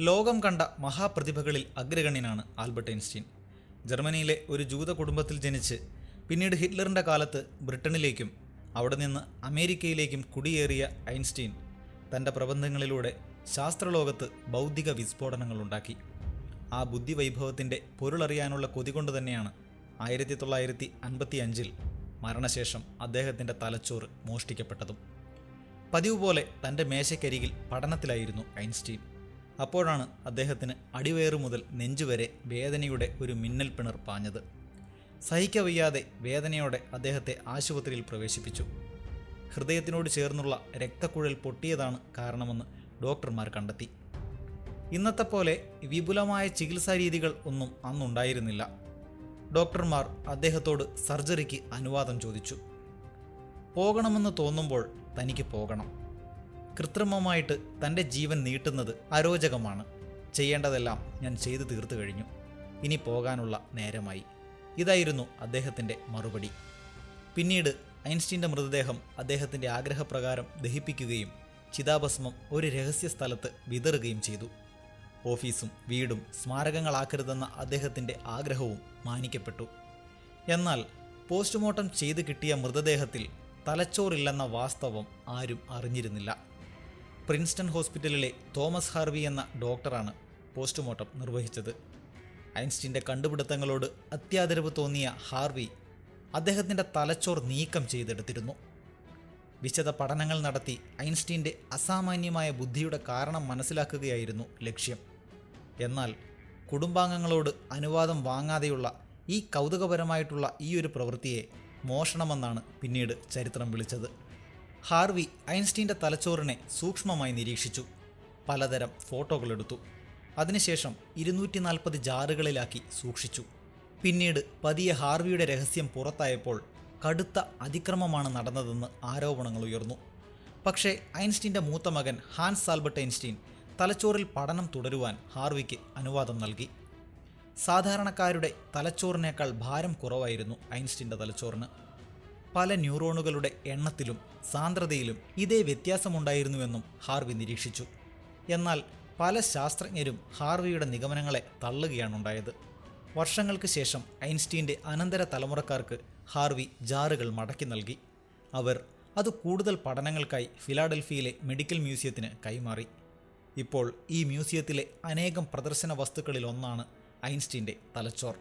ലോകം കണ്ട മഹാപ്രതിഭകളിൽ അഗ്രഗണ്യനാണ് Albert Einstein. ജർമ്മനിയിലെ ഒരു ജൂത കുടുംബത്തിൽ ജനിച്ച് പിന്നീട് ഹിറ്റ്ലറിന്റെ കാലത്ത് ബ്രിട്ടനിലേക്കും അവിടെ നിന്ന് അമേരിക്കയിലേക്കും കുടിയേറിയ ഐൻസ്റ്റീൻ തന്റെ പ്രബന്ധങ്ങളിലൂടെ ശാസ്ത്രലോകത്ത് ബൗദ്ധിക വിസ്ഫോടനങ്ങൾ ഉണ്ടാക്കി. ആ ബുദ്ധിവൈഭവത്തിന്റെ പൊരുളറിയാനുള്ള കൊതി കൊണ്ട് തന്നെയാണ് ആയിരത്തി തൊള്ളായിരത്തി അൻപത്തി അഞ്ചിൽ മരണശേഷം അദ്ദേഹത്തിന്റെ തലച്ചോറ് മോഷ്ടിക്കപ്പെട്ടതും. പതിവ് പോലെ തന്റെ മേശക്കരികിൽ പഠനത്തിലായിരുന്നു ഐൻസ്റ്റീൻ. അപ്പോഴാണ് അദ്ദേഹത്തിന് അടിവയറു മുതൽ നെഞ്ചുവരെ വേദനയുടെ ഒരു മിന്നൽ പിണർ പാഞ്ഞത്. സഹിക്കവയ്യാതെ വേദനയോടെ അദ്ദേഹത്തെ ആശുപത്രിയിൽ പ്രവേശിപ്പിച്ചു. ഹൃദയത്തിനോട് ചേർന്നുള്ള രക്തക്കുഴൽ പൊട്ടിയതാണ് കാരണമെന്ന് ഡോക്ടർമാർ കണ്ടെത്തി. ഇന്നത്തെ പോലെ വിപുലമായ ചികിത്സാ രീതികൾ ഒന്നും അന്നുണ്ടായിരുന്നില്ല. ഡോക്ടർമാർ അദ്ദേഹത്തോട് സർജറിക്ക് അനുവാദം ചോദിച്ചു. പോകണമെന്ന് തോന്നുമ്പോൾ തനിക്ക് പോകണം. കൃത്രിമമായിട്ട് തന്റെ ജീവൻ നീട്ടുന്നത് അരോചകമാണ്. ചെയ്യേണ്ടതെല്ലാം ഞാൻ ചെയ്തു തീർത്തു കഴിഞ്ഞു. ഇനി പോകാനുള്ള നേരമായി. ഇതായിരുന്നു അദ്ദേഹത്തിന്റെ മറുപടി. പിന്നീട് ഐൻസ്റ്റീന്റെ മൃതദേഹം അദ്ദേഹത്തിന്റെ ആഗ്രഹപ്രകാരം ദഹിപ്പിക്കുകയും ചിതാഭസ്മം ഒരു രഹസ്യ സ്ഥലത്ത് വിതറുകയും ചെയ്തു. ഓഫീസും വീടും സ്മാരകങ്ങളാക്കരുതെന്ന അദ്ദേഹത്തിന്റെ ആഗ്രഹവും മാനിക്കപ്പെട്ടു. എന്നാൽ പോസ്റ്റ്മോർട്ടം ചെയ്ത് കിട്ടിയ മൃതദേഹത്തിൽ തലച്ചോറില്ലെന്ന വാസ്തവം ആരും അറിഞ്ഞിരുന്നില്ല. പ്രിൻസ്റ്റൺ ഹോസ്പിറ്റലിലെ തോമസ് ഹാർവി എന്ന ഡോക്ടറാണ് പോസ്റ്റ്മോർട്ടം നിർവഹിച്ചത്. ഐൻസ്റ്റീന്റെ കണ്ടുപിടുത്തങ്ങളോട് അത്യാദരവ് തോന്നിയ ഹാർവി അദ്ദേഹത്തിന്റെ തലച്ചോർ നീക്കം ചെയ്തെടുത്തിരുന്നു. വിശദ പഠനങ്ങൾ നടത്തി ഐൻസ്റ്റീന്റെ അസാമാന്യമായ ബുദ്ധിയുടെ കാരണം മനസ്സിലാക്കുകയായിരുന്നു ലക്ഷ്യം. എന്നാൽ കുടുംബാംഗങ്ങളോട് അനുവാദം വാങ്ങാതെയുള്ള ഈ കൗതുകപരമായിട്ടുള്ള ഈ ഒരു പ്രവൃത്തിയെ മോഷണമെന്നാണ് പിന്നീട് ചരിത്രം വിളിച്ചത്. ഹാർവി ഐൻസ്റ്റീന്റെ തലച്ചോറിനെ സൂക്ഷ്മമായി നിരീക്ഷിച്ചു. പലതരം ഫോട്ടോകളെടുത്തു അതിനുശേഷം ഇരുന്നൂറ്റി നാൽപ്പത് ജാറുകളിലാക്കി സൂക്ഷിച്ചു. പിന്നീട് പതിയെ ഹാർവിയുടെ രഹസ്യം പുറത്തായപ്പോൾ കടുത്ത അതിക്രമമാണ് നടന്നതെന്ന് ആരോപണങ്ങൾ ഉയർന്നു. പക്ഷേ ഐൻസ്റ്റീന്റെ മൂത്ത മകൻ ഹാൻസ് ആൽബർട്ട് ഐൻസ്റ്റീൻ തലച്ചോറിൽ പഠനം തുടരുവാൻ ഹാർവിക്ക് അനുവാദം നൽകി. സാധാരണക്കാരുടെ തലച്ചോറിനേക്കാൾ ഭാരം കുറവായിരുന്നു ഐൻസ്റ്റീന്റെ തലച്ചോറിന്. പല ന്യൂറോണുകളുടെ എണ്ണത്തിലും സാന്ദ്രതയിലും ഇതേ വ്യത്യാസമുണ്ടായിരുന്നുവെന്നും ഹാർവി നിരീക്ഷിച്ചു. എന്നാൽ പല ശാസ്ത്രജ്ഞരും ഹാർവിയുടെ നിഗമനങ്ങളെ തള്ളുകയാണുണ്ടായത് വർഷങ്ങൾക്ക് ശേഷം ഐൻസ്റ്റീന്റെ അനന്തര തലമുറക്കാർക്ക് ഹാർവി ജാറുകൾ മടക്കി നൽകി. അവർ അത് കൂടുതൽ പഠനങ്ങൾക്കായി ഫിലാഡൽഫിയയിലെ മെഡിക്കൽ മ്യൂസിയത്തിന് കൈമാറി. ഇപ്പോൾ ഈ മ്യൂസിയത്തിലെ അനേകം പ്രദർശന വസ്തുക്കളിൽ ഒന്നാണ് ഐൻസ്റ്റീന്റെ തലച്ചോർ.